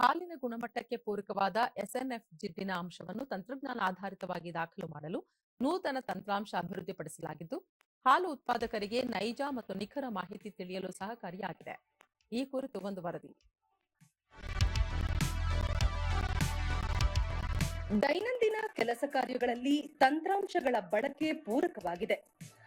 ಹಾಲಿನ ಗುಣಮಟ್ಟಕ್ಕೆ ಪೂರಕವಾದ ಎಸ್ಎನ್ಎಫ್ ಜಿಡ್ಡಿನ ಅಂಶವನ್ನು ತಂತ್ರಜ್ಞಾನ ಆಧಾರಿತವಾಗಿ ದಾಖಲು ಮಾಡಲು ನೂತನ ತಂತ್ರಾಂಶ ಅಭಿವೃದ್ಧಿಪಡಿಸಲಾಗಿದ್ದು, ಹಾಲು ಉತ್ಪಾದಕರಿಗೆ ನೈಜ ಮತ್ತು ನಿಖರ ಮಾಹಿತಿ ತಿಳಿಯಲು ಸಹಕಾರಿಯಾಗಿದೆ. ಈ ಕುರಿತು ಒಂದು ವರದಿ. ದೈನಂದಿನ ಕೆಲಸ ಕಾರ್ಯಗಳಲ್ಲಿ ತಂತ್ರಾಂಶಗಳ ಬಳಕೆ ಪೂರಕವಾಗಿದೆ.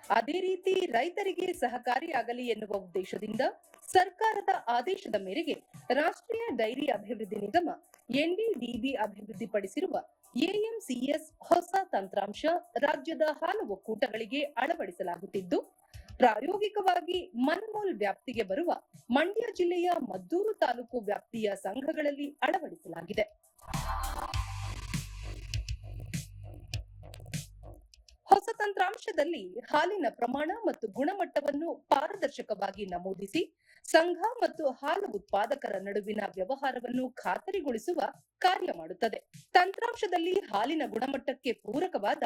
ಅದೇ ರೀತಿ ರೈತರಿಗೆ ಸಹಕಾರಿಯಾಗಲಿ ಎನ್ನುವ ಉದ್ದೇಶದಿಂದ ಸರ್ಕಾರದ ಆದೇಶದ ಮೇರೆಗೆ ರಾಷ್ಟ್ರೀಯ ಡೈರಿ ಅಭಿವೃದ್ಧಿ ನಿಗಮ ಎನ್ಡಿಡಿಬಿ ಅಭಿವೃದ್ಧಿಪಡಿಸಿರುವ ಎಎಂಸಿಎಸ್ ಹೊಸ ತಂತ್ರಾಂಶ ರಾಜ್ಯದ ಹಾಲು ಒಕ್ಕೂಟಗಳಿಗೆ ಅಳವಡಿಸಲಾಗುತ್ತಿದ್ದು, ಪ್ರಾಯೋಗಿಕವಾಗಿ ಮನ್ಮೋಲ್ ವ್ಯಾಪ್ತಿಗೆ ಬರುವ ಮಂಡ್ಯ ಜಿಲ್ಲೆಯ ಮದ್ದೂರು ತಾಲೂಕು ವ್ಯಾಪ್ತಿಯ ಸಂಘಗಳಲ್ಲಿ ಅಳವಡಿಸಲಾಗಿದೆ. ತಂತ್ರಾಂಶದಲ್ಲಿ ಹಾಲಿನ ಪ್ರಮಾಣ ಮತ್ತು ಗುಣಮಟ್ಟವನ್ನು ಪಾರದರ್ಶಕವಾಗಿ ನಮೂದಿಸಿ, ಸಂಘ ಮತ್ತು ಹಾಲು ಉತ್ಪಾದಕರ ನಡುವಿನ ವ್ಯವಹಾರವನ್ನು ಖಾತರಿಗೊಳಿಸುವ ಕಾರ್ಯ ಮಾಡುತ್ತದೆ. ತಂತ್ರಾಂಶದಲ್ಲಿ ಹಾಲಿನ ಗುಣಮಟ್ಟಕ್ಕೆ ಪೂರಕವಾದ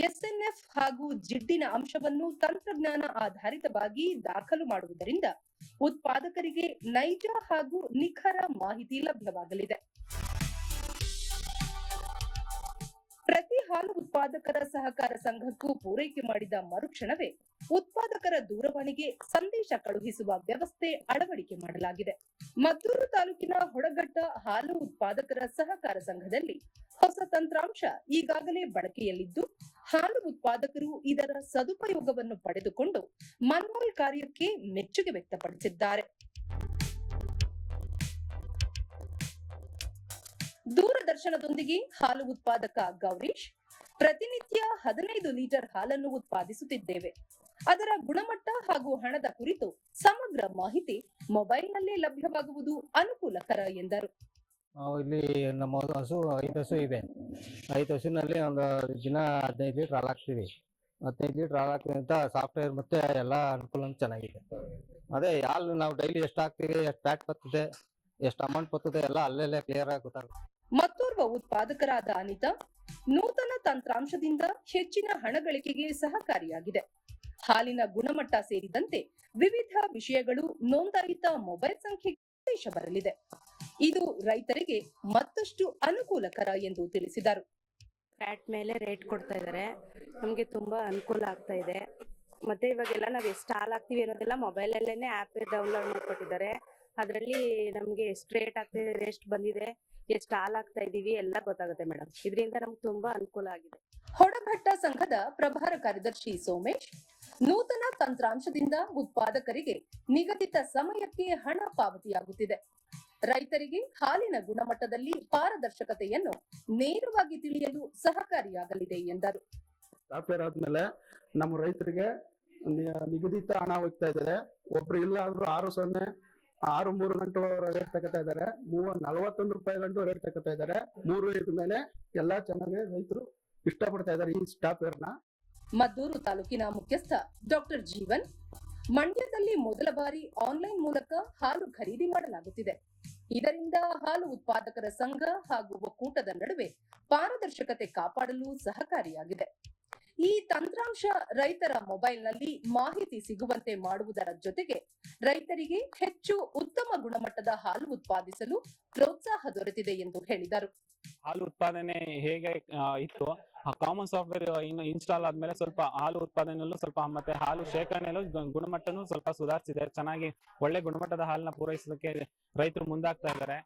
ಎಸ್ಎನ್ಎಫ್ ಹಾಗೂ ಜಿಡ್ಡಿನ ಅಂಶವನ್ನು ತಂತ್ರಜ್ಞಾನ ಆಧಾರಿತವಾಗಿ ದಾಖಲು ಮಾಡುವುದರಿಂದ ಉತ್ಪಾದಕರಿಗೆ ನೈಜ ಹಾಗೂ ನಿಖರ ಮಾಹಿತಿ ಲಭ್ಯವಾಗಲಿದೆ. ಹಾಲು ಉತ್ಪಾದಕರ ಸಹಕಾರ ಸಂಘಕ್ಕೂ ಪೂರೈಕೆ ಮಾಡಿದ ಮರುಕ್ಷಣವೇ ಉತ್ಪಾದಕರ ದೂರವಾಣಿಗೆ ಸಂದೇಶ ಕಳುಹಿಸುವ ವ್ಯವಸ್ಥೆ ಅಳವಡಿಕೆ ಮಾಡಲಾಗಿದೆ. ಮದ್ದೂರು ತಾಲೂಕಿನ ಹೊಡಗಟ್ಟ ಹಾಲು ಉತ್ಪಾದಕರ ಸಹಕಾರ ಸಂಘದಲ್ಲಿ ಹೊಸ ತಂತ್ರಾಂಶ ಈಗಾಗಲೇ ಬಳಕೆಯಲ್ಲಿದ್ದು, ಹಾಲು ಉತ್ಪಾದಕರು ಇದರ ಸದುಪಯೋಗವನ್ನು ಪಡೆದುಕೊಂಡು ಮನ್ಮೂಲ್ ಕಾರ್ಯಕ್ಕೆ ಮೆಚ್ಚುಗೆ ವ್ಯಕ್ತಪಡಿಸಿದ್ದಾರೆ. ದೂರದರ್ಶನದೊಂದಿಗೆ ಹಾಲು ಉತ್ಪಾದಕ ಗೌರೀಶ್ ಪ್ರತಿನಿತ್ಯ ಹದಿನೈದು ಲೀಟರ್ ಹಾಲನ್ನು ಉತ್ಪಾದಿಸುತ್ತಿದ್ದೇವೆ. ಅದರ ಗುಣಮಟ್ಟ ಹಾಗೂ ಹಣದ ಕುರಿತು ಸಮಗ್ರ ಮಾಹಿತಿ ಮೊಬೈಲ್ನಲ್ಲೇ ಲಭ್ಯವಾಗುವುದು ಅನುಕೂಲಕರ ಎಂದರು. ನಾವು ಇಲ್ಲಿ ನಮ್ಮ ಹಸು ಐದು ಹಸು ಇದೆ. ಐದು ಹಸುವಿನಲ್ಲಿ ಒಂದು ದಿನ ಹದಿನೈದು ಲೀಟರ್ ಹಾಲು ಹಾಕ್ತೀವಿ. ಹದಿನೈದು ಲೀಟ್ರ್ ಹಾಲು ಅಂತ ಸಾಫ್ಟ್ವೇರ್ ಮತ್ತೆ ಎಲ್ಲ ಅನುಕೂಲ ಚೆನ್ನಾಗಿದೆ. ಅದೇ ಹಾಲು ನಾವು ಡೈಲಿ ಎಷ್ಟು ಹಾಕ್ತೀವಿ ಎಷ್ಟು ಫ್ಯಾಟ್ ಬರ್ತದೆ ಎಷ್ಟು ಅಮೌಂಟ್ ಬರ್ತದೆ ಎಲ್ಲ ಅಲ್ಲೆಲ್ಲೇ ಕ್ಲಿಯರ್ ಆಗಿ ಗೊತ್ತಾಗುತ್ತೆ. ಮತ್ತೋರ್ವ ಉತ್ಪಾದಕರಾದ ಅನಿತಾ ನೂತನ ತಂತ್ರಾಂಶದಿಂದ ಹೆಚ್ಚಿನ ಹಣ ಗಳಿಕೆಗೆ ಸಹಕಾರಿಯಾಗಿದೆ. ಹಾಲಿನ ಗುಣಮಟ್ಟ ಸೇರಿದಂತೆ ವಿವಿಧ ವಿಷಯಗಳು ನೋಂದಾಯಿತ ಮೊಬೈಲ್ ಸಂಖ್ಯೆ ಸಂದೇಶ ಬರಲಿದೆ. ಇದು ರೈತರಿಗೆ ಮತ್ತಷ್ಟು ಅನುಕೂಲಕರ ಎಂದು ತಿಳಿಸಿದರು. ಫ್ಯಾಟ್ ಮೇಲೆ ರೇಟ್ ಕೊಡ್ತಾ ಇದ್ದಾರೆ ನಮಗೆ ತುಂಬಾ ಅನುಕೂಲ ಆಗ್ತಾ ಇದೆ. ಮತ್ತೆ ಇವಾಗೆಲ್ಲ ನಾವು ಎಷ್ಟು ಹಾಲು ಹಾಕ್ತಿವಿ ಅನ್ನೋದೆಲ್ಲ ಮೊಬೈಲಲ್ಲೇ ಆ್ಯಪ್ ಡೌನ್ಲೋಡ್ ಮಾಡ್ಕೊಟ್ಟಿದ್ದಾರೆ. ಅದರಲ್ಲಿ ನಮ್ಗೆ ಎಷ್ಟು ರೇಟ್ ಆಗ್ತಿದೆ ಎಷ್ಟು ಬಂದಿದೆ. ಎಷ್ಟು ಹಾಲ್ ಆಗ್ತಾ ಇದೀವಿ ಎಲ್ಲ ಗೊತ್ತಾಗುತ್ತೆ ಮೇಡಮ್. ಇದರಿಂದ ನಮ್ಗೆ ತುಂಬಾ ಅನುಕೂಲ ಆಗಿದೆ. ಹೊಡಭಟ್ಟ ಸಂಘದ ಪ್ರಭಾರ ಕಾರ್ಯದರ್ಶಿ ಸೋಮೇಶ್ ನೂತನ ತಂತ್ರಾಂಶದಿಂದ ಉತ್ಪಾದಕರಿಗೆ ನಿಗದಿತ ಸಮಯಕ್ಕೆ ಹಣ ಪಾವತಿಯಾಗುತ್ತಿದೆ. ರೈತರಿಗೆ ಹಾಲಿನ ಗುಣಮಟ್ಟದಲ್ಲಿ ಪಾರದರ್ಶಕತೆಯನ್ನು ನೇರವಾಗಿ ತಿಳಿಯಲು ಸಹಕಾರಿಯಾಗಲಿದೆ ಎಂದರು. ಸಾಫ್ಟ್ವೇರ್ ಆದ್ಮೇಲೆ ನಮ್ಮ ರೈತರಿಗೆ ನಿಗದಿತ ಹಣ ಹೋಗ್ತಾ ಇದ್ದಾರೆ. ಒಬ್ರು ಇಲ್ಲ ಆದ್ರೂ ಆರು ಸೊನ್ನೆ ಆರು ಮೂರು ಗಂಟು ರೇಟ್ ತಗೋತಾ ಇದ್ದಾರೆ. ಮೂವ ನಲವತ್ತೊಂದು ರೂಪಾಯಿ ಗಂಟು ರೇಟ್ ತಗೋತಾ ಇದ್ದಾರೆ. ಮೂರು ಇದ ಮೇಲೆ ಎಲ್ಲಾ ಚೆನ್ನಾಗಿ ರೈತರು ಇಷ್ಟಪಡ್ತಾ ಇದ್ದಾರೆ ಈ ಸ್ಟಾಪ್ನ ಮದ್ದೂರು ತಾಲೂಕಿನ ಮುಖ್ಯಸ್ಥ ಡಾಕ್ಟರ್ ಜೀವನ್, ಮಂಡ್ಯದಲ್ಲಿ ಮೊದಲ ಬಾರಿ ಆನ್ಲೈನ್ ಮೂಲಕ ಹಾಲು ಖರೀದಿ ಮಾಡಲಾಗುತ್ತಿದೆ. ಇದರಿಂದ ಹಾಲು ಉತ್ಪಾದಕರ ಸಂಘ ಹಾಗೂ ಒಕ್ಕೂಟದ ನಡುವೆ ಪಾರದರ್ಶಕತೆ ಕಾಪಾಡಲು ಸಹಕಾರಿಯಾಗಿದೆ. ಈ ತಂತ್ರಾಂಶ ರೈತರ ಮೊಬೈಲ್ನಲ್ಲಿ ಮಾಹಿತಿ ಸಿಗುವಂತೆ ಮಾಡುವುದರ ಜೊತೆಗೆ ರೈತರಿಗೆ ಹೆಚ್ಚು ಉತ್ತಮ ಗುಣಮಟ್ಟದ ಹಾಲು ಉತ್ಪಾದಿಸಲು ಪ್ರೋತ್ಸಾಹ ದೊರೆತಿದೆ ಎಂದು ಹೇಳಿದರು. ಹಾಲು ಉತ್ಪಾದನೆ ಹೇಗೆ ಇತ್ತು? ಆ ಕಾಮನ್ ಸಾಫ್ಟ್ವೇರ್ ಇನ್ನು ಇನ್ಸ್ಟಾಲ್ ಆದ್ಮೇಲೆ ಸ್ವಲ್ಪ ಹಾಲು ಉತ್ಪಾದನೆಯಲ್ಲೂ ಸ್ವಲ್ಪ ಮತ್ತೆ ಹಾಲು ಶೇಖರಣೆಯಲ್ಲೂ ಗುಣಮಟ್ಟನೂ ಸ್ವಲ್ಪ ಸುಧಾರಿಸಿದೆ. ಚೆನ್ನಾಗಿ ಒಳ್ಳೆ ಗುಣಮಟ್ಟದ ಹಾಲನ್ನ ಪೂರೈಸೋದಕ್ಕೆ ರೈತರು ಮುಂದಾಗ್ತಾ ಇದ್ದಾರೆ.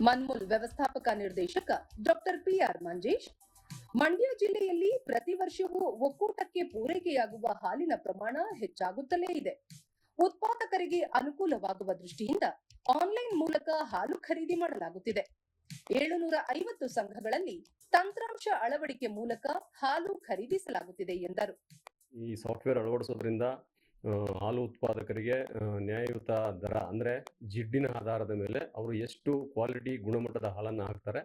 ಮನ್ಮೂಲ್ ವ್ಯವಸ್ಥಾಪಕ ನಿರ್ದೇಶಕ doctor P R Manjesh Mandya ಜಿಲ್ಲೆಯಲ್ಲಿ ಪ್ರತಿ ವರ್ಷವೂ ಒಕ್ಕೂಟಕ್ಕೆ ಪೂರೈಕೆಯಾಗುವ ಹಾಲಿನ ಪ್ರಮಾಣ ಹೆಚ್ಚಾಗುತ್ತಲೇ ಇದೆ. ಉತ್ಪಾದಕರಿಗೆ ಅನುಕೂಲವಾಗುವ ದೃಷ್ಟಿಯಿಂದ ಆನ್ಲೈನ್ ಮೂಲಕ ಹಾಲು ಖರೀದಿ ಮಾಡಲಾಗುತ್ತಿದೆ. ಏಳುನೂರ ಐವತ್ತು ಸಂಘಗಳಲ್ಲಿ ತಂತ್ರಾಂಶ ಅಳವಡಿಕೆ ಮೂಲಕ ಹಾಲು ಖರೀದಿಸಲಾಗುತ್ತಿದೆ ಎಂದರು. ಈ ಸಾಫ್ಟ್ವೇರ್ ಅಳವಡಿಸೋದ್ರಿಂದ ಹಾಲು ಉತ್ಪಾದಕರಿಗೆ ನ್ಯಾಯಯುತ ದರ ಅಂದರೆ ಜಿಡ್ಡಿನ ಆಧಾರದ ಮೇಲೆ ಅವರು ಎಷ್ಟು ಕ್ವಾಲಿಟಿ ಗುಣಮಟ್ಟದ ಹಾಲನ್ನು ಹಾಕ್ತಾರೆ,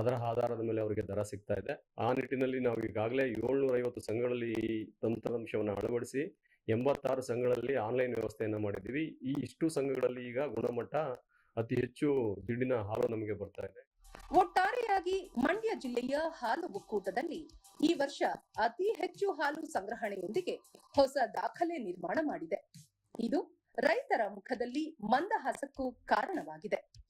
ಅದರ ಆಧಾರದ ಮೇಲೆ ಅವರಿಗೆ ದರ ಸಿಗ್ತಾ ಇದೆ. ಆ ನಿಟ್ಟಿನಲ್ಲಿ ನಾವು ಈಗಾಗಲೇ ಏಳ್ನೂರ ಐವತ್ತು ಸಂಘಗಳಲ್ಲಿ ಈ ತಂತ್ರಾಂಶವನ್ನು ಅಳವಡಿಸಿ ಎಂಬತ್ತಾರು ಸಂಘಗಳಲ್ಲಿ ಆನ್ಲೈನ್ ವ್ಯವಸ್ಥೆಯನ್ನು ಮಾಡಿದ್ದೀವಿ. ಈ ಇಷ್ಟು ಸಂಘಗಳಲ್ಲಿ ಈಗ ಗುಣಮಟ್ಟ ಅತಿ ಹೆಚ್ಚು ಜಿಡ್ಡಿನ ಹಾಲು ನಮಗೆ ಬರ್ತಾ ಇದೆ. ಒಟ್ಟಾರೆಯಾಗಿ ಮಂಡ್ಯ ಜಿಲ್ಲೆಯ ಹಾಲು ಒಕ್ಕೂಟದಲ್ಲಿ ಈ ವರ್ಷ ಅತಿ ಹೆಚ್ಚು ಹಾಲು ಸಂಗ್ರಹಣೆಯೊಂದಿಗೆ ಹೊಸ ದಾಖಲೆ ನಿರ್ಮಾಣ ಮಾಡಿದೆ. ಇದು ರೈತರ ಮುಖದಲ್ಲಿ ಮಂದಹಾಸಕ್ಕೂ ಕಾರಣವಾಗಿದೆ.